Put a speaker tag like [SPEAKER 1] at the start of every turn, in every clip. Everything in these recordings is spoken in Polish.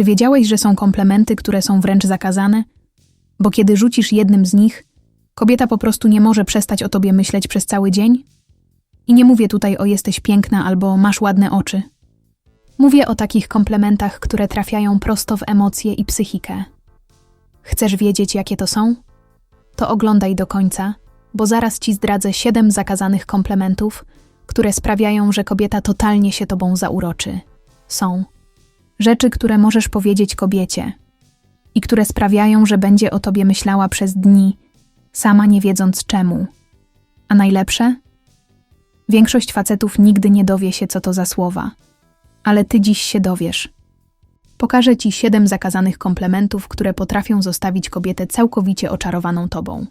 [SPEAKER 1] Czy wiedziałeś, że są komplementy, które są wręcz zakazane? Bo kiedy rzucisz jednym z nich, kobieta po prostu nie może przestać o tobie myśleć przez cały dzień? I nie mówię tutaj o jesteś piękna albo masz ładne oczy. Mówię o takich komplementach, które trafiają prosto w emocje i psychikę. Chcesz wiedzieć, jakie to są? To oglądaj do końca, bo zaraz ci zdradzę siedem zakazanych komplementów, które sprawiają, że kobieta totalnie się tobą zauroczy. Są rzeczy, które możesz powiedzieć kobiecie i które sprawiają, że będzie o tobie myślała przez dni, sama nie wiedząc czemu. A najlepsze? Większość facetów nigdy nie dowie się, co to za słowa, ale ty dziś się dowiesz. Pokażę ci siedem zakazanych komplementów, które potrafią zostawić kobietę całkowicie oczarowaną tobą.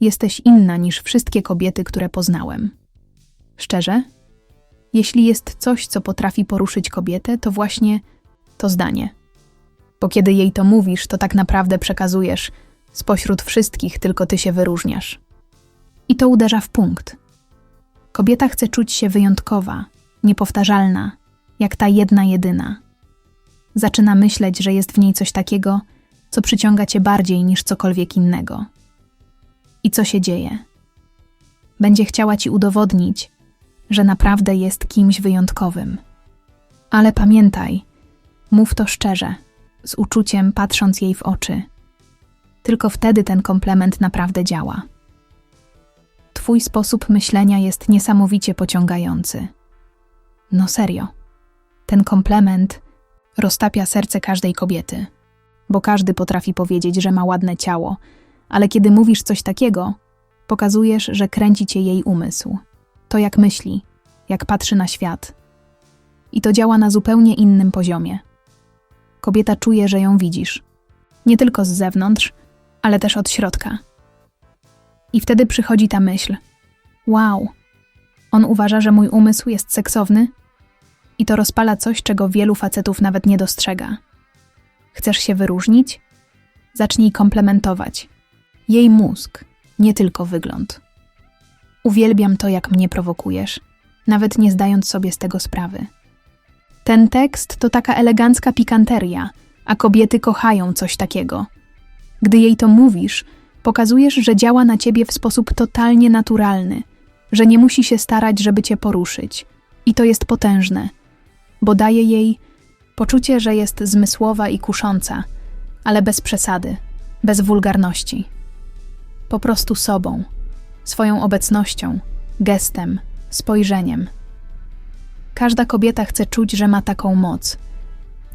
[SPEAKER 1] Jesteś inna niż wszystkie kobiety, które poznałem. Szczerze? Jeśli jest coś, co potrafi poruszyć kobietę, to właśnie to zdanie. Bo kiedy jej to mówisz, to tak naprawdę przekazujesz spośród wszystkich tylko ty się wyróżniasz. I to uderza w punkt. Kobieta chce czuć się wyjątkowa, niepowtarzalna, jak ta jedna jedyna. Zaczyna myśleć, że jest w niej coś takiego, co przyciąga cię bardziej niż cokolwiek innego. I co się dzieje? Będzie chciała ci udowodnić, że naprawdę jest kimś wyjątkowym. Ale pamiętaj, mów to szczerze, z uczuciem, patrząc jej w oczy. Tylko wtedy ten komplement naprawdę działa. Twój sposób myślenia jest niesamowicie pociągający. No serio. Ten komplement roztapia serce każdej kobiety, bo każdy potrafi powiedzieć, że ma ładne ciało, ale kiedy mówisz coś takiego, pokazujesz, że kręci cię jej umysł. To jak myśli, jak patrzy na świat. I to działa na zupełnie innym poziomie. Kobieta czuje, że ją widzisz. Nie tylko z zewnątrz, ale też od środka. I wtedy przychodzi ta myśl: Wow, on uważa, że mój umysł jest seksowny? I to rozpala coś, czego wielu facetów nawet nie dostrzega. Chcesz się wyróżnić? Zacznij komplementować. Jej mózg, nie tylko wygląd. Uwielbiam to, jak mnie prowokujesz, nawet nie zdając sobie z tego sprawy. Ten tekst to taka elegancka pikanteria, a kobiety kochają coś takiego. Gdy jej to mówisz, pokazujesz, że działa na ciebie w sposób totalnie naturalny, że nie musi się starać, żeby cię poruszyć. I to jest potężne, bo daje jej poczucie, że jest zmysłowa i kusząca, ale bez przesady, bez wulgarności. Po prostu sobą, swoją obecnością, gestem, spojrzeniem. Każda kobieta chce czuć, że ma taką moc,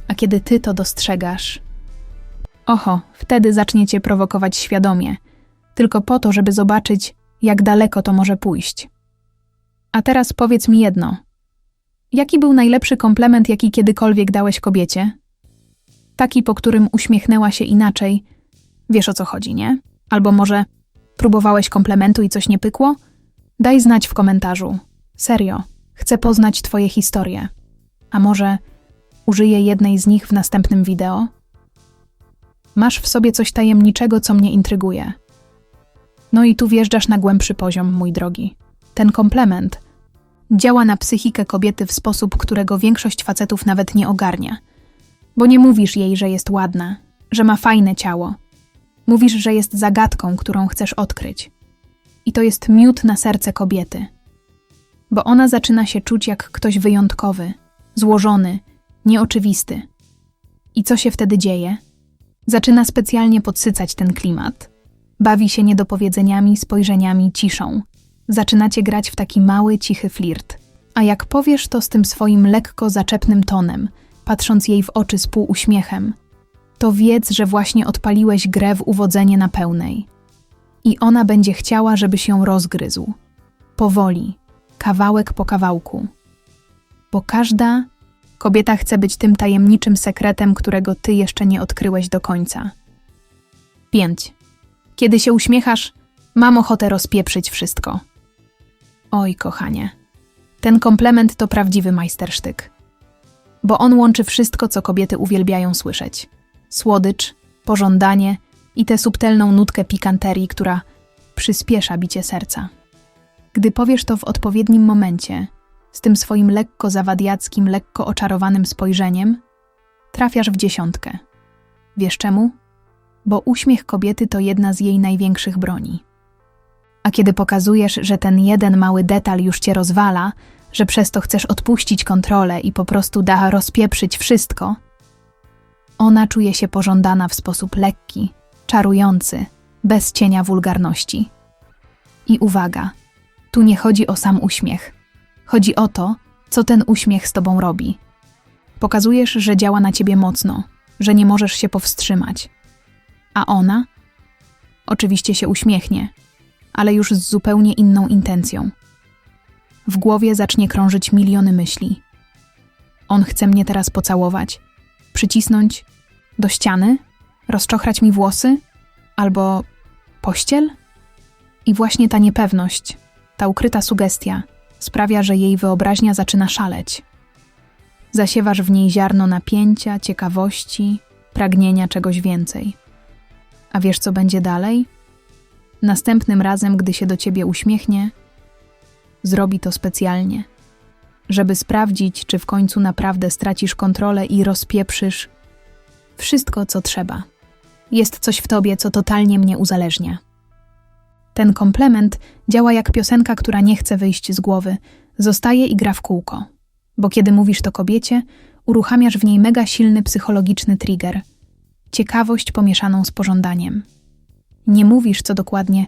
[SPEAKER 1] a kiedy ty to dostrzegasz, oho, wtedy zacznie cię prowokować świadomie, tylko po to, żeby zobaczyć, jak daleko to może pójść. A teraz powiedz mi jedno. Jaki był najlepszy komplement, jaki kiedykolwiek dałeś kobiecie? Taki, po którym uśmiechnęła się inaczej. Wiesz o co chodzi, nie? Albo może próbowałeś komplementu i coś nie pykło? Daj znać w komentarzu. Serio, chcę poznać Twoje historie. A może użyję jednej z nich w następnym wideo? Masz w sobie coś tajemniczego, co mnie intryguje. No i tu wjeżdżasz na głębszy poziom, mój drogi. Ten komplement działa na psychikę kobiety w sposób, którego większość facetów nawet nie ogarnia. Bo nie mówisz jej, że jest ładna, że ma fajne ciało. Mówisz, że jest zagadką, którą chcesz odkryć. I to jest miód na serce kobiety. Bo ona zaczyna się czuć jak ktoś wyjątkowy, złożony, nieoczywisty. I co się wtedy dzieje? Zaczyna specjalnie podsycać ten klimat. Bawi się niedopowiedzeniami, spojrzeniami, ciszą. Zaczynacie grać w taki mały, cichy flirt. A jak powiesz to z tym swoim lekko zaczepnym tonem, patrząc jej w oczy z półuśmiechem, to wiedz, że właśnie odpaliłeś grę w uwodzenie na pełnej. I ona będzie chciała, żebyś ją rozgryzł. Powoli, kawałek po kawałku. Bo każda kobieta chce być tym tajemniczym sekretem, którego ty jeszcze nie odkryłeś do końca. 5. Kiedy się uśmiechasz, mam ochotę rozpieprzyć wszystko. Oj, kochanie, ten komplement to prawdziwy majstersztyk. Bo on łączy wszystko, co kobiety uwielbiają słyszeć: słodycz, pożądanie i tę subtelną nutkę pikanterii, która przyspiesza bicie serca. Gdy powiesz to w odpowiednim momencie, z tym swoim lekko zawadiackim, lekko oczarowanym spojrzeniem, trafiasz w dziesiątkę. Wiesz czemu? Bo uśmiech kobiety to jedna z jej największych broni. A kiedy pokazujesz, że ten jeden mały detal już cię rozwala, że przez to chcesz odpuścić kontrolę i po prostu da rozpieprzyć wszystko, ona czuje się pożądana w sposób lekki, czarujący, bez cienia wulgarności. I uwaga, tu nie chodzi o sam uśmiech. Chodzi o to, co ten uśmiech z tobą robi. Pokazujesz, że działa na ciebie mocno, że nie możesz się powstrzymać. A ona? Oczywiście się uśmiechnie, ale już z zupełnie inną intencją. W głowie zacznie krążyć miliony myśli. On chce mnie teraz pocałować, przycisnąć do ściany, rozczochrać mi włosy albo pościel? I właśnie ta niepewność, ta ukryta sugestia sprawia, że jej wyobraźnia zaczyna szaleć. Zasiewasz w niej ziarno napięcia, ciekawości, pragnienia czegoś więcej. A wiesz, co będzie dalej? Następnym razem, gdy się do ciebie uśmiechnie, zrobi to specjalnie, żeby sprawdzić, czy w końcu naprawdę stracisz kontrolę i rozpieprzysz wszystko, co trzeba. Jest coś w tobie, co totalnie mnie uzależnia. Ten komplement działa jak piosenka, która nie chce wyjść z głowy, zostaje i gra w kółko. Bo kiedy mówisz to kobiecie, uruchamiasz w niej mega silny psychologiczny trigger ciekawość pomieszaną z pożądaniem. Nie mówisz, co dokładnie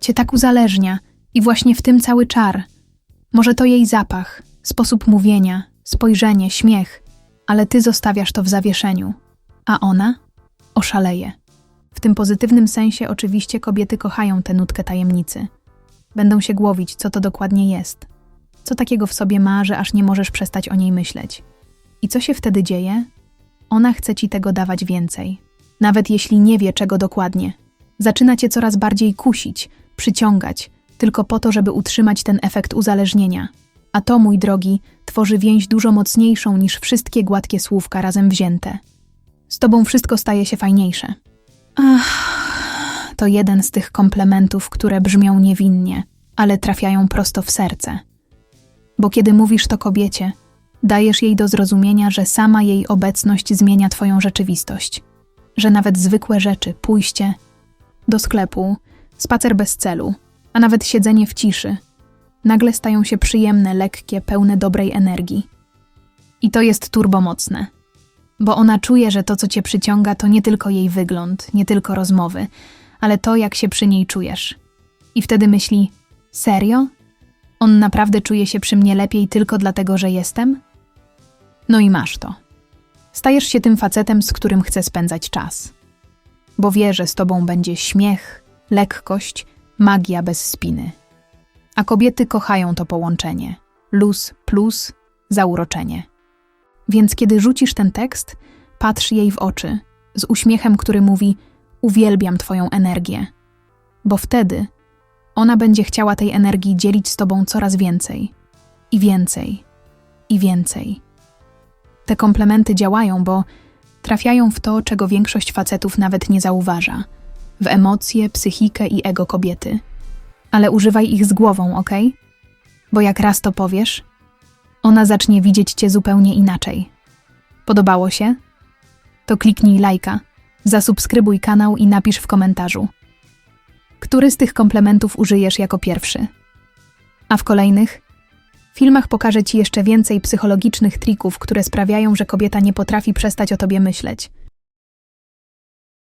[SPEAKER 1] cię tak uzależnia, i właśnie w tym cały czar. Może to jej zapach, sposób mówienia, spojrzenie, śmiech, ale ty zostawiasz to w zawieszeniu, a ona oszaleje. W tym pozytywnym sensie oczywiście kobiety kochają tę nutkę tajemnicy. Będą się głowić, co to dokładnie jest. Co takiego w sobie ma, że aż nie możesz przestać o niej myśleć. I co się wtedy dzieje? Ona chce ci tego dawać więcej. Nawet jeśli nie wie, czego dokładnie. Zaczyna cię coraz bardziej kusić, przyciągać, tylko po to, żeby utrzymać ten efekt uzależnienia. A to, mój drogi, tworzy więź dużo mocniejszą niż wszystkie gładkie słówka razem wzięte. Z tobą wszystko staje się fajniejsze. Ach, to jeden z tych komplementów, które brzmią niewinnie, ale trafiają prosto w serce. Bo kiedy mówisz to kobiecie, dajesz jej do zrozumienia, że sama jej obecność zmienia twoją rzeczywistość. Że nawet zwykłe rzeczy, pójście do sklepu, spacer bez celu, a nawet siedzenie w ciszy, nagle stają się przyjemne, lekkie, pełne dobrej energii. I to jest turbomocne bo ona czuje, że to, co cię przyciąga, to nie tylko jej wygląd, nie tylko rozmowy, ale to, jak się przy niej czujesz. I wtedy myśli: Serio? On naprawdę czuje się przy mnie lepiej tylko dlatego, że jestem? No i masz to. Stajesz się tym facetem, z którym chce spędzać czas. Bo wie, że z tobą będzie śmiech, lekkość, magia bez spiny. A kobiety kochają to połączenie luz plus zauroczenie. Więc kiedy rzucisz ten tekst, patrz jej w oczy, z uśmiechem, który mówi: Uwielbiam Twoją energię. Bo wtedy ona będzie chciała tej energii dzielić z Tobą coraz więcej, i więcej, i więcej. Te komplementy działają, bo trafiają w to, czego większość facetów nawet nie zauważa w emocje, psychikę i ego kobiety. Ale używaj ich z głową, ok? Bo jak raz to powiesz, ona zacznie widzieć cię zupełnie inaczej. Podobało się? To kliknij lajka, zasubskrybuj kanał i napisz w komentarzu. Który z tych komplementów użyjesz jako pierwszy? A w kolejnych filmach pokażę Ci jeszcze więcej psychologicznych trików, które sprawiają, że kobieta nie potrafi przestać o Tobie myśleć.